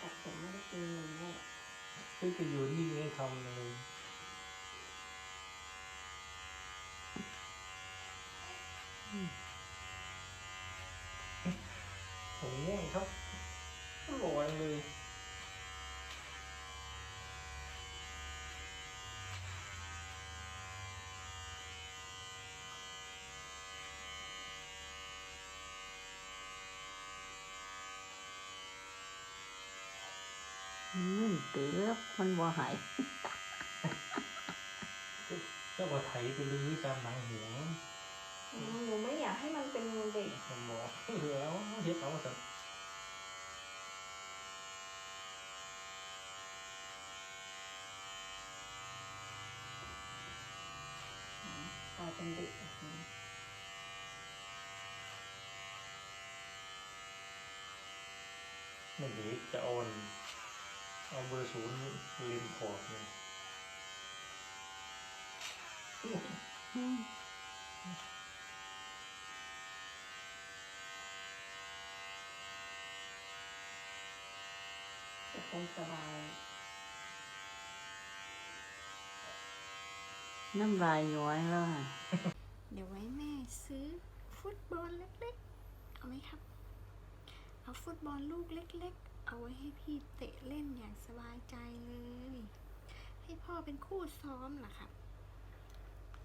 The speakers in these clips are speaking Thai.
ตัดผมไม่ได้กินนมแล้วพี่จะอยู่นี่ไม่ทำเลยผมง่วงครับลอยเลย อืมตื่นแล้วมันบ่หายเจ้าว่าไถไปลื้อตามหนังหัวอืมหนูไม่อยากให้มันเป็นเด็กผมบอกเหลือแล้วเฮ็ดเอาสักกลายเป็นเด็กแบบนี้ ไม่ดีจะเอาอัน เอาเบอร์ศูนย์ริมขอบเนี่ยอืมจะคงสบายน้ำลายย้อยแล้วอะเดี๋ยวไว้แม่ซื้อฟุตบอลเล็กๆ เอาไหมครับ เอาฟุตบอลลูกเล็ก ๆ เอาไว้ให้พี่เตะเล่นอย่างสบายใจเลย ให้พ่อเป็นคู่ซ้อมเหรอครับ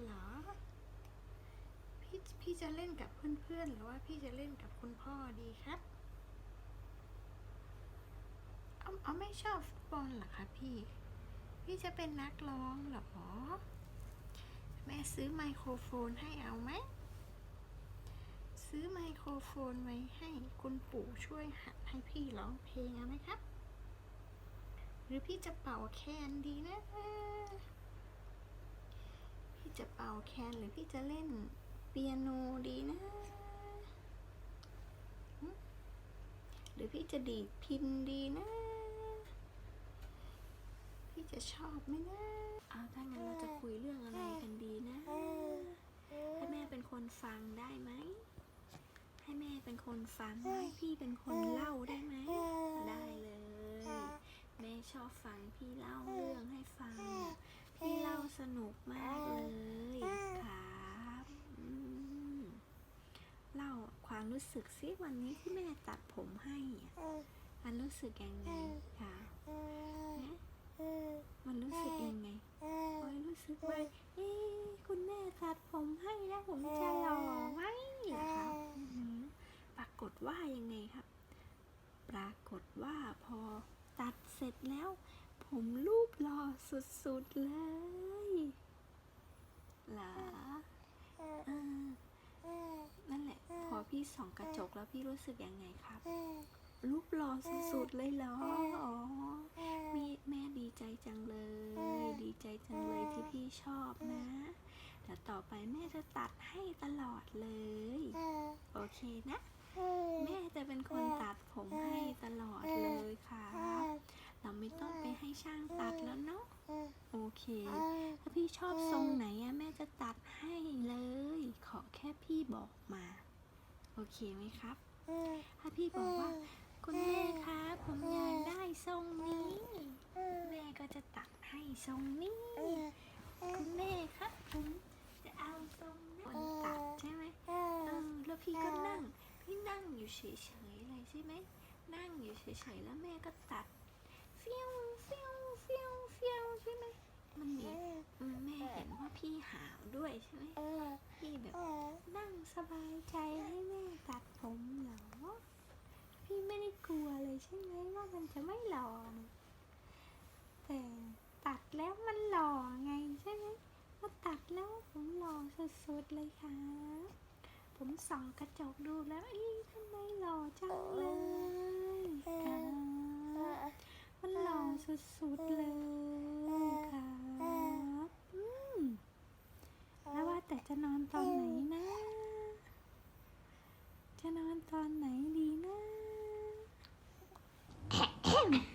หรอ พี่พี่จะเล่นกับเพื่อนๆหรือว่าพี่จะเล่นกับคุณพ่อดีครับเอาเอาไม่ชอบฟุตบอลเหรอคะพี่ พี่จะเป็นนักร้องเหรอแม่ซื้อไมโครโฟนให้เอาไหม ซื้อไมโครโฟนไว้ให้คุณปู่ช่วยหัดให้พี่ร้องเพลงเอาไหมครับ หรือพี่จะเป่าแคนดีนะ พี่จะเป่าแคนหรือพี่จะเล่นเปียโนดีนะหึหรือพี่จะดีดพินดีนะ พี่จะชอบไหมนะเอาถ้างั้นเราจะคุยเรื่องอะไรกันดีนะ ให้แม่เป็นคนฟังได้ไหม ให้แม่เป็นคนฟังให้พี่เป็นคนเล่าได้ไหม ได้เลย แม่ชอบฟังพี่เล่าเรื่องให้ฟัง พี่เล่าสนุกมากเลยครับเล่าความรู้สึกซิวันนี้ที่แม่ตัดผมให้มันรู้สึกยังไงคะนะมันรู้สึกยังไงโอ้ยรู้สึกว่า เอ๊ะคุณแม่ตัดผมให้แล้วผมจะหล่อไหมครับปรากฏว่ายังไงครับ ปรากฏว่าพอตัดเสร็จแล้ว ผมรูปหล่อสุดๆเลยเหรอเออนั่นแหละ พอพี่ส่องกระจกแล้วพี่รู้สึกยังไงครับ รูปหล่อสุดๆเลยเหรออ๋อ มีแม่ดีใจจังเลย ดีใจจังเลยที่พี่ชอบนะเดี๋ยวต่อไปแม่จะตัดให้ตลอดเลย โอเคนะ แม่จะเป็นคนตัดผมให้ตลอดเลยค่ะเราไม่ต้องไปให้ช่างตัดแล้วเนาะ โอเคถ้าพี่ชอบทรงไหนอะแม่จะตัดให้เลย ขอแค่พี่บอกมา โอเคไหมครับ ถ้าพี่บอกว่า คุณแม่คะผมอยากได้ทรงนี้ แม่ก็จะตัดให้ทรงนี้ คุณแม่คะผมจะเอาทรงนี้คนตัดใช่ไหมเออแล้วพี่ก็นั่ง พี่นั่งอยู่เฉยๆเลยใช่ไหม นั่งอยู่เฉยๆแล้วแม่ก็ตัดเฟี้ยวเฟี้ยวเฟี้ยวเฟี้ยวใช่ไหมมันมีแม่เห็นว่าพี่หาวด้วยใช่ไหมพี่แบบนั่งสบายใจให้แม่ตัดผมเหรอ พี่ไม่ได้กลัวเลยใช่ไหมว่ามันจะไม่หล่อนแต่ตัดแล้วมันหล่อไงใช่ไหมว่าตัดแล้วผมหล่อสุดๆเลยค่ะ ผมส่องกระจกดูแล้วอีทำไมหล่อจังเลยครับมันหล่อสุดๆเลยครับแล้วว่าแต่จะนอนตอนไหนนะ จะนอนตอนไหนดีนะ big.